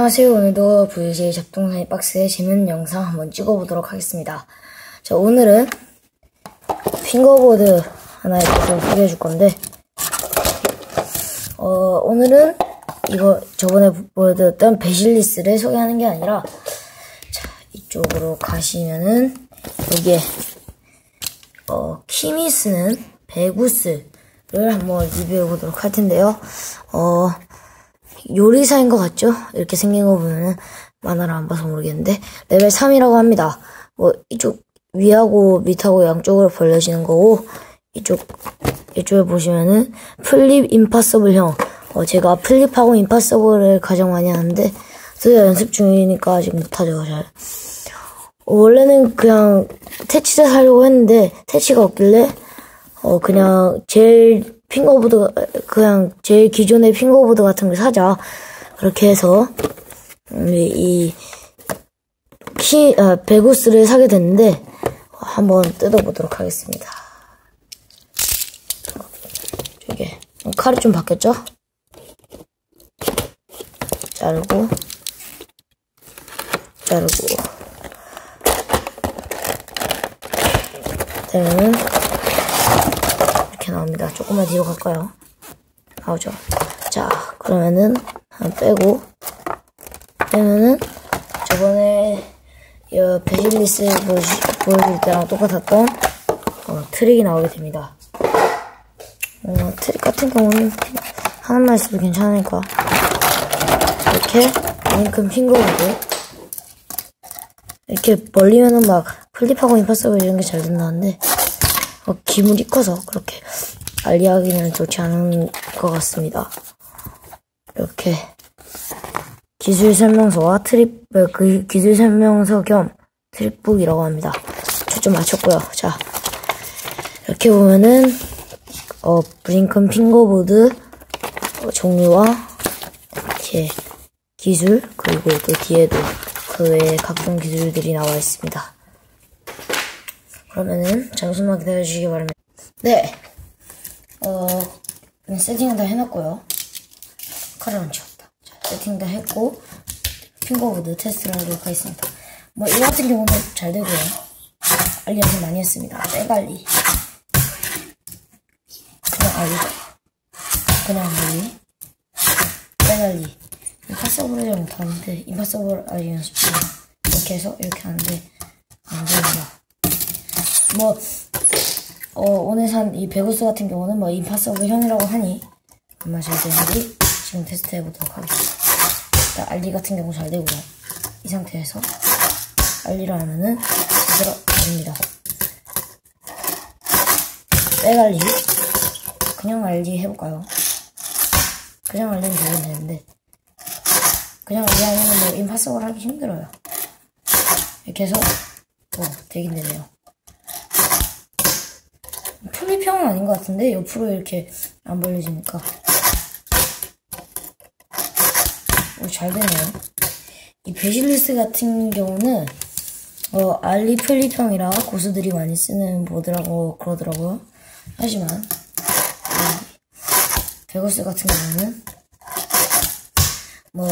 안녕하세요. 오늘도 VJ 잡동사니 박스의 재밌는 영상 한번 찍어보도록 하겠습니다. 자, 오늘은 핑거보드 하나 이렇게 소개해 줄 건데, 어, 오늘은 이거 저번에 보여드렸던 베실리스를 소개하는 게 아니라, 자, 이쪽으로 가시면은, 여기에, 어, 키미 쓰는 베구스를 한번 리뷰해 보도록 할 텐데요. 어, 요리사인 것 같죠? 이렇게 생긴 거 보면은 만화를 안 봐서 모르겠는데 레벨 3이라고 합니다. 뭐 이쪽 위하고 밑하고 양쪽으로 벌려지는 거고 이쪽 이쪽에 보시면은 플립 임파서블형 어 제가 플립하고 임파서블을 가장 많이 하는데 저 연습 중이니까 아직 못하죠 잘. 어, 원래는 그냥 태치를 사려고 했는데 태치가 없길래 어 그냥 제일 핑거보드 그냥 제일 기존의 핑거보드 같은 걸 사자 그렇게 해서 이 키, 아, 베구스를 사게 됐는데 한번 뜯어보도록 하겠습니다. 저게 칼이 좀 바뀌었죠? 자르고 자르고 이렇게 나옵니다. 조금만 뒤로 갈까요? 나오죠. 자, 그러면은 한 빼고 빼면은 저번에 베실리스 보여줄 때랑 똑같았던 어, 트릭이 나오게 됩니다. 어, 트릭 같은 경우는 하나만 있어도 괜찮으니까 이렇게 링큰 핑거보드 이렇게 벌리면은 막 플립하고 임파서블 이런 게 잘 된다는데 어, 기물이 커서 그렇게 알리하기는 좋지 않은 것 같습니다. 이렇게 기술 설명서와 트립 어, 그 기술 설명서 겸 트립북이라고 합니다. 초점 맞췄고요. 자 이렇게 보면은 어 브링컨 핑거보드 어, 종류와 이렇게 기술 그리고 또 뒤에도 그 외에 각종 기술들이 나와 있습니다. 그러면은 잠시만 기다려주시기 바랍니다. 네, 어 세팅은 다 해놨고요. 안 치웠다. 자, 세팅 다 했고 핑거보드 테스트를 하도록 하겠습니다. 뭐 이 같은 경우는 잘 되고요. 알리한테 많이 했습니다. 빼갈리 그냥 알리 그냥 알리 빼갈리 임파서블을 잘 못하는데 임파서블 알리 연습 중 이렇게 해서 이렇게 하는데 안 됩니다. 뭐, 어, 오늘 산 이 베고스 같은 경우는 뭐 임파서블 형이라고 하니 아마 잘 되는지 지금 테스트 해보도록 하겠습니다. 알리 같은 경우 잘 되고요. 이 상태에서 알리를 하면은 제대로 됩니다. 빼갈리 그냥 알리 해볼까요? 그냥 알리면 되면 되는데 그냥 알리 하면 뭐 임파서블 하기 힘들어요. 해서 어, 되긴 되네요. 플립형은 아닌 것 같은데 옆으로 이렇게 안 벌려지니까 오, 잘 되네요. 이 베실리스 같은 경우는 어, 알리 플립형이라 고수들이 많이 쓰는 보드라고 그러더라고요. 하지만 베거스 같은 경우는 뭐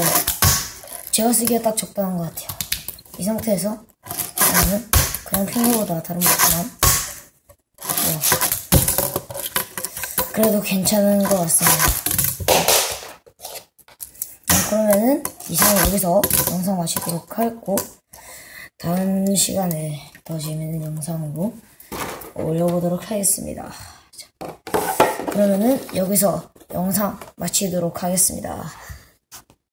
제가 쓰기에 딱 적당한 것 같아요. 이 상태에서 저는 그냥 핑거보다 다른 것처럼 뭐 그래도 괜찮은 것 같습니다. 그러면은 이상 여기서 영상 마치도록 하겠고 다음 시간에 더 재밌는 영상으로 올려보도록 하겠습니다. 자, 그러면은 여기서 영상 마치도록 하겠습니다.